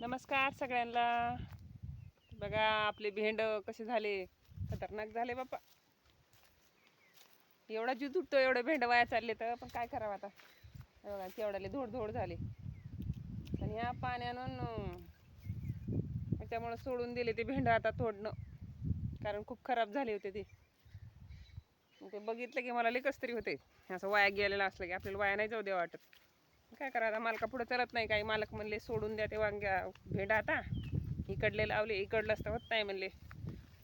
नमस्कार सगळ्यांना. बघा आपले भेंड कसे झाले? खतरनाक झाले बाप्पा. एवढा जीव तुटतो एवढे भेंड वाया चालले तर. पण काय करावं आता? बघा केवढाले धोड धोड झाले. आणि ह्या पाण्यानं त्याच्यामुळं सोडून दिले ते भेंड आता तोडणं. कारण खूप खराब झाले होते ते. ते बघितलं की मला लेकच तरी होते असं वाया गेलेलं असलं की आपल्याला वाया नाही जाऊ द्या वाटत. काय करा आता? मालका पुढं चलत नाही काही. मालक म्हणले सोडून द्या ते वांग्या. भेंडा आता. इकडले लावले इकडलं असतं होत नाही म्हणले.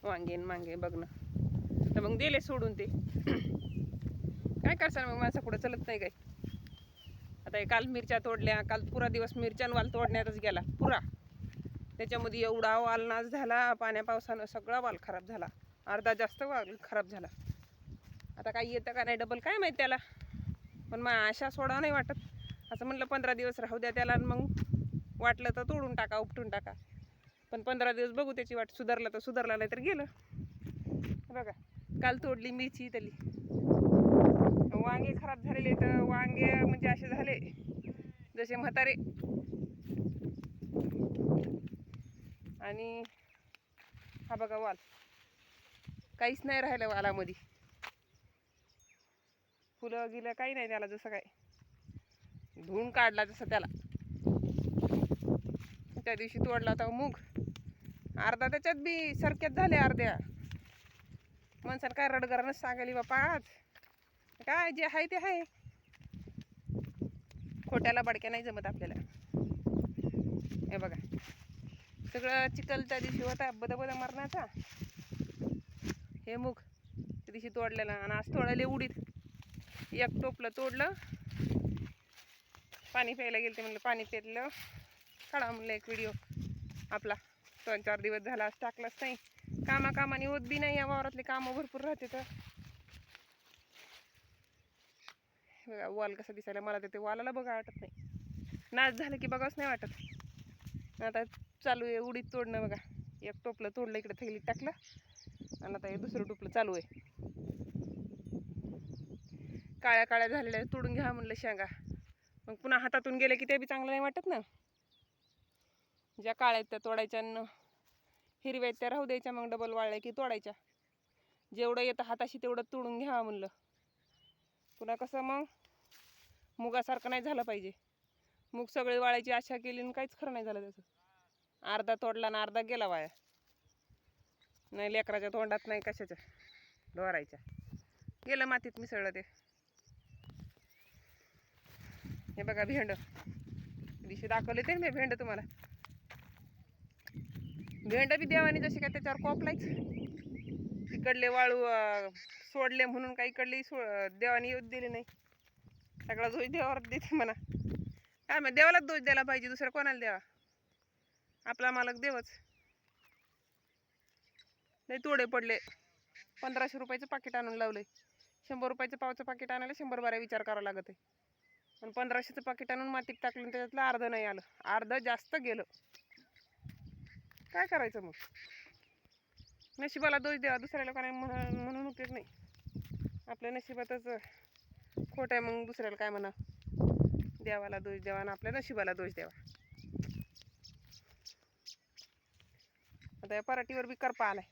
वांगे मांगे बघणं तर मग दिले सोडून ते. काय करसान मग? माणसं पुढं चलत नाही काही. आता हे काल मिरच्या तोडल्या. काल पुरा दिवस मिरच्यांवाल तोडण्यातच गेला. पुरा. त्याच्यामध्ये एवढा वाल नाश झाला. पाण्या पावसानं सगळा वाल खराब झाला. अर्धा जास्त वाल खराब झाला. आता काही येतं का नाही डबल काय माहिती त्याला. पण मग आशा सोडा नाही वाटत. असं म्हणलं पंधरा दिवस राहू द्या त्याला आणि मग वाटलं तर तोडून टाका उपटून टाका. पण पंधरा दिवस बघू त्याची वाट सुधारला तर सुधारला नाही तर गेलं. बघा काल तोडली मिरची त्याली वांगे खराब झालेले तर वांगे म्हणजे असे झाले जसे म्हातारे. आणि हा बघा वाल. काहीच नाही राहिलं वालामध्ये. फुलं गिलं काही नाही त्याला जसं काय. धुवून काढला जसं त्याला. त्या दिवशी तोडला होता मूग. अर्धा त्याच्यात बी सरक्यात झाले अर्ध्या. माणसाला काय रडगरानच सांगायली बापा आज काय जे आहे ते आहे. खोट्याला बडक्या नाही जमत आपल्याला. हे बघा. सगळं चिखल त्या दिवशी होता बदबद बद मरणाचा. हे मूग त्या दिवशी तोडलेलं आणि आज तोडायला उडीत एक टोपलं तोडलं. पाणी प्यायला गेलं ते म्हणलं पाणी पेरलं. काढा म्हणलं एक व्हिडिओ आपला दोन चार दिवस झाला आज टाकलाच नाही. कामा कामाने होत बी नाही या वावरातले कामं भरपूर राहते तर. बघा वाल कसा दिसायला मला तर ते वालाला बघा वाटत नाही. नाच झालं की बघावंच नाही वाटत. आता चालू आहे उडीत तोडणं बघा. एक टोपलं तोडलं इकडे थैलीत टाकलं. आणि आता हे दुसरं टोपलं चालू आहे. काळ्या काळ्या झालेल्या तोडून घ्या म्हणलं शेंगा. मग पुन्हा हातातून गेले की ते बी चांगलं नाही वाटत ना. ज्या काळ्या आहेत त्या तोडायच्या न हिरव्या आहेत त्या राहू द्यायच्या मग डबल वाळल्या की तोडायच्या. जेवढं येतं हाताशी तेवढं तोडून घ्यावं म्हणलं. पुन्हा कसं मग? मुगासारखं नाही झालं पाहिजे. मूग सगळे वाळायची आशा केली आणि काहीच खरं नाही झालं त्याचं. अर्धा तोडला आणि अर्धा गेला वाया नाही लेकराच्या तोंडात नाही कशाच्या. डोरायच्या गेलं मातीत मिसळलं ते. हे बघा भेंड. दिवशी दाखवले ते मी भेंड तुम्हाला. भेंड बी देवाने जशी काय त्याच्यावर कोपलायच. इकडले वाळू सोडले म्हणून काही इकडले सो देवाने येऊ दिले नाही. सगळा दोष देवावर देते म्हणा. काय मग देवालाच दोष द्यायला पाहिजे दुसरं कोणाला द्यावा? आपला मालक देवच. नाही तोडे पडले. पंधराशे रुपयाचं पाकिट आणून लावले शंभर रुपयाचं पावचं पाकिट आणायला शंभर बारा विचार करावा लागत आहे आणि पंधराशेचं पाकिट आणून मातीत टाकलं आणि त्याच्यातलं अर्ध नाही आलं. अर्धं जास्त गेलं. काय करायचं मग? नशिबाला दोष द्यावा दुसऱ्या लोकांना म्हणून म्हणून उपयोग नाही. आपल्या नशिबातच खोट आहे मग दुसऱ्याला काय म्हणा? देवाला दोष द्यावा आणि आपल्या नशिबाला दोष द्यावा. आता या पराठीवर बी करपा आलाय.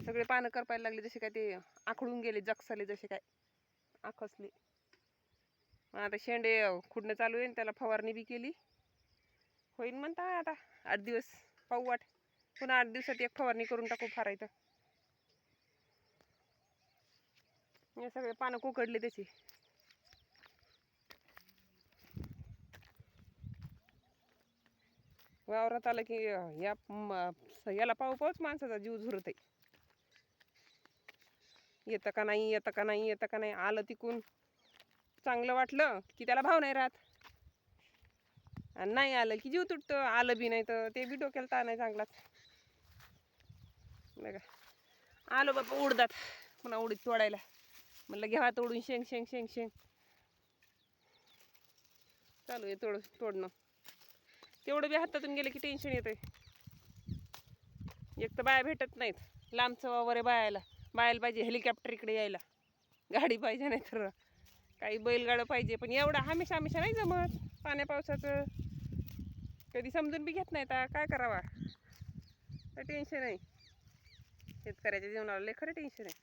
सगळे पानं करपायला लागले जसे काय ते आखडून गेले जगसाले जसे काय आखसले. आता शेंडे खुडणं चालू आहे त्याला फवारणी बी केली. होईन म्हणता आता आठ दिवस पाहू वाट. पुन्हा आठ दिवसात एक फवारणी करून टाकू फारायचं. हे सगळे पानं कोकडले त्याची वावरात आलं की या याला पाहू पाहूच माणसाचा जीव झुरत आहे येतं का नाही येतं का नाही येतं का नाही आलं तिकून. चांगलं वाटलं की त्याला भाव नाही राहत. आणि नाही आलं की जीव तुटतं. आलं बी नाही तर ते बी डोक्याला ताण आहे चांगलाच. बघा. आलो बाबा उडदात. पुन्हा उडीत तोडायला. म्हणलं घ्यावा तोडून शेंग शेंग शेंग शेंग. चालू आहे तोड तोडणं. तेवढं बी हातातून गेलं की टेन्शन येतं एक तर बाया भेटत नाहीत. लांबचं वगैरे बायाला. बायाला पाहिजे हेलिकॉप्टर इकडे यायला. गाडी पाहिजे नाही तर काही बैलगाडं पाहिजे पण एवढं हमेशा हमेशा नाही जमत. पाण्या पावसाचं. कधी समजून बी घेत नाही तर काय करावा? काय टेन्शन आहे शेतकऱ्याच्या जीवनाला लय खरं टेन्शन आहे.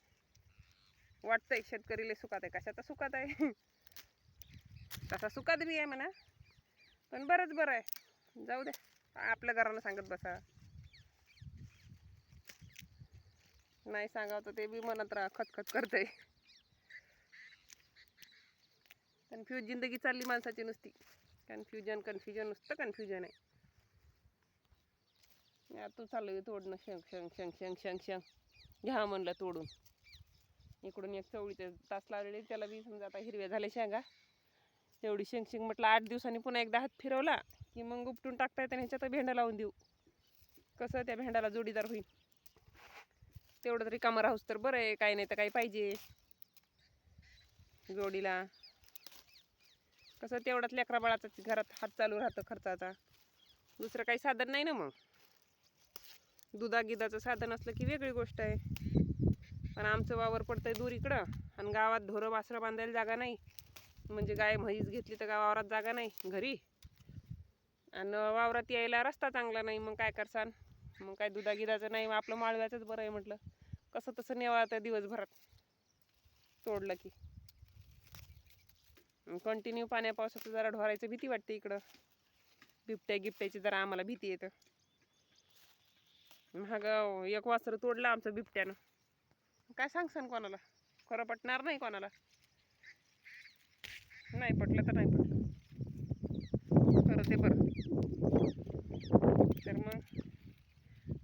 वाटतंय शेतकरी लय सुखात आहे. कशाचा सुखात आहे. तसा सुखात बी आहे म्हणा. पण बरंच बरं आहे. जाऊ दे आपल्या घराला सांगत बसा. नाही सांगावं तर ते बी मनात राहा खतखत करतंय. कन्फ्यूज जिंदगी चालली माणसाची नुसती. कन्फ्युजन कन्फ्युजन नुसतं कन्फ्युजन आहे. आता चालू आहे तोडणं शंग शंग शंग शंग शंग शंग घ्या म्हणलं तोडून. इकडून एक चवळीचे तास लावलेले त्याला बी समजा आता हिरव्या झाले शेंगा. तेवढी शेंग शेंग म्हटलं आठ दिवसांनी पुन्हा एकदा हात फिरवला की मग उपटून टाकता येतं आणि ह्याच्यात भेंडा लावून देऊ. कसं त्या भेंडाला जोडीदार होईल? तेवढं तरी कामं राहूस तर बरं आहे काही नाही तर काही पाहिजे. जोडीला कसं तेवढाच लेकरा बाळाचा घरात हात चालू राहतं खर्चाचा. दुसरं काही साधन नाही ना मग. दुधा गिदाचं साधन असलं की वेगळी गोष्ट आहे. पण आमचं वावर पडतंय दूर इकडं आणि गावात ढोरं वासरं बांधायला जागा नाही. म्हणजे गाय म्हैस घेतली तर वावरात जागा नाही घरी. आणि वावरात यायला रस्ता चांगला नाही मग काय करसान? मग काय दुधा गिदाचं नाही मग आपलं माळव्याचंच बरं आहे म्हटलं. कसं तसं नेवा आता दिवसभरात. तोडलं की. कंटिन्यू पाण्या पावसाचं जरा ढोरायचं भीती वाटते इकडं. बिबट्या गिबट्याची जरा आम्हाला भीती येतं. महाग एक वासरं तोडलं आमचं बिबट्यानं. काय सांगसान कोणाला? खरं पटणार नाही कोणाला. नाही पटलं तर नाही पटलं. खरं ते बरं. तर मग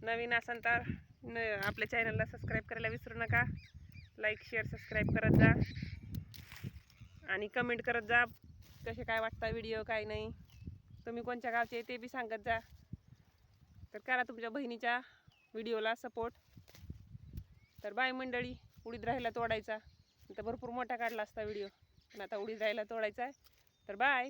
नवीन असाल तर न आपल्या चॅनलला सबस्क्राईब करायला विसरू नका. लाईक शेअर सबस्क्राईब करत जा. आणि कमेंट करत जा. कसे काय वाटता व्हिडिओ काय नाही. तुम्ही कोणत्या गावचे ते बी सांगत जा. तर करा तुमच्या बहिणीच्या व्हिडिओला सपोर्ट तर बाय मंडळी उडीद राहिला तोडायचा. तर भरपूर मोठा काढला असता व्हिडिओ पण आता उडीद राहिला तोडायचा आहे. तर बाय